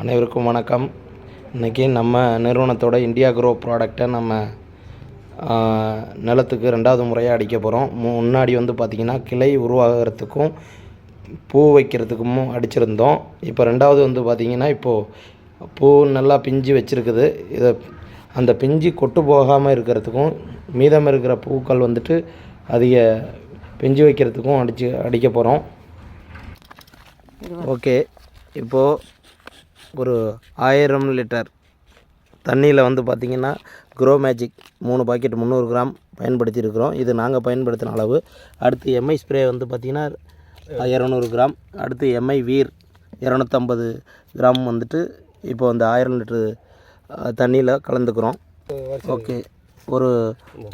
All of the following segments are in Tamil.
அனைவருக்கும் வணக்கம். இன்றைக்கி நம்ம நிறுவனத்தோட இந்தியா க்ரோ ப்ராடக்டை நம்ம நிலத்துக்கு ரெண்டாவது முறையாக அடிக்க போகிறோம் முன்னாடி வந்து பார்த்திங்கன்னா கிளை உருவாகிறதுக்கும் பூ வைக்கிறதுக்கும் அடிச்சிருந்தோம். இப்போ ரெண்டாவது வந்து பார்த்திங்கன்னா இப்போது பூ நல்லா பிஞ்சு வச்சுருக்குது. இதை அந்த பிஞ்சு கொட்டு போகாமல் இருக்கிறதுக்கும் மீதம் இருக்கிற பூக்கள் வந்துட்டு அதிக பிஞ்சு வைக்கிறதுக்கும் அடிச்சு அடிக்க போகிறோம் ஓகே. இப்போது ஒரு ஆயிரம் லிட்டர் தண்ணியில் வந்து பார்த்திங்கன்னா க்ரோ மேஜிக் மூணு பாக்கெட் முந்நூறு கிராம் பயன்படுத்தியிருக்கிறோம். இது நாங்கள் பயன்படுத்தின அளவு. அடுத்து எம்ஐ ஸ்ப்ரே வந்து பார்த்திங்கன்னா இரநூறு கிராம். அடுத்து எம்ஐ வீர் இரநூத்தம்பது கிராம் வந்துட்டு இப்போ அந்த ஆயிரம் லிட்டரு தண்ணியில் கலந்துக்கிறோம். ஓகே. ஒரு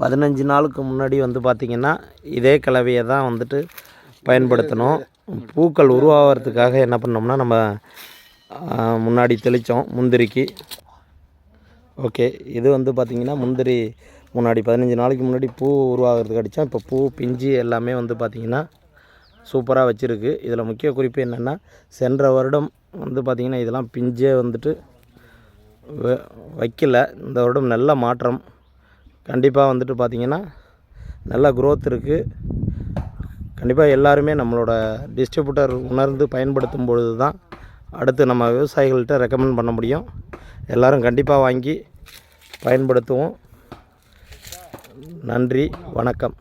பதினஞ்சு நாளுக்கு முன்னாடி வந்து பார்த்திங்கன்னா இதே கலவையை தான் வந்துட்டு பயன்படுத்தணும். பூக்கள் உருவாகிறதுக்காக என்ன பண்ணோம்னா நம்ம முன்னாடி தெளித்தோம் முந்திரிக்கு. ஓகே இது வந்து பார்த்திங்கன்னா முந்திரி முன்னாடி பதினஞ்சு நாளைக்கு முன்னாடி பூ உருவாகிறதுக்கு அடித்தோம் இப்போ பூ பிஞ்சு எல்லாமே வந்து பார்த்திங்கன்னா சூப்பராக வச்சுருக்கு. இதில் முக்கிய குறிப்பு என்னென்னா சென்ற வருடம் வந்து பார்த்திங்கன்னா இதெல்லாம் பிஞ்சே வந்துட்டு வ- வைக்கல. இந்த வருடம் நல்ல மாற்றம். கண்டிப்பாக வந்துட்டு பார்த்திங்கன்னா நல்ல க்ரோத் இருக்குது கண்டிப்பாக எல்லாருமே நம்மளோட டிஸ்ட்ரிபியூட்டர் உணர்ந்து பயன்படுத்தும் பொழுது தான் அடுத்து நம்ம விவசாயிகள்கிட்ட ரெக்கமெண்ட் பண்ண முடியும். எல்லோரும் கண்டிப்பாக வாங்கி பயன்படுத்துவோம். நன்றி வணக்கம்.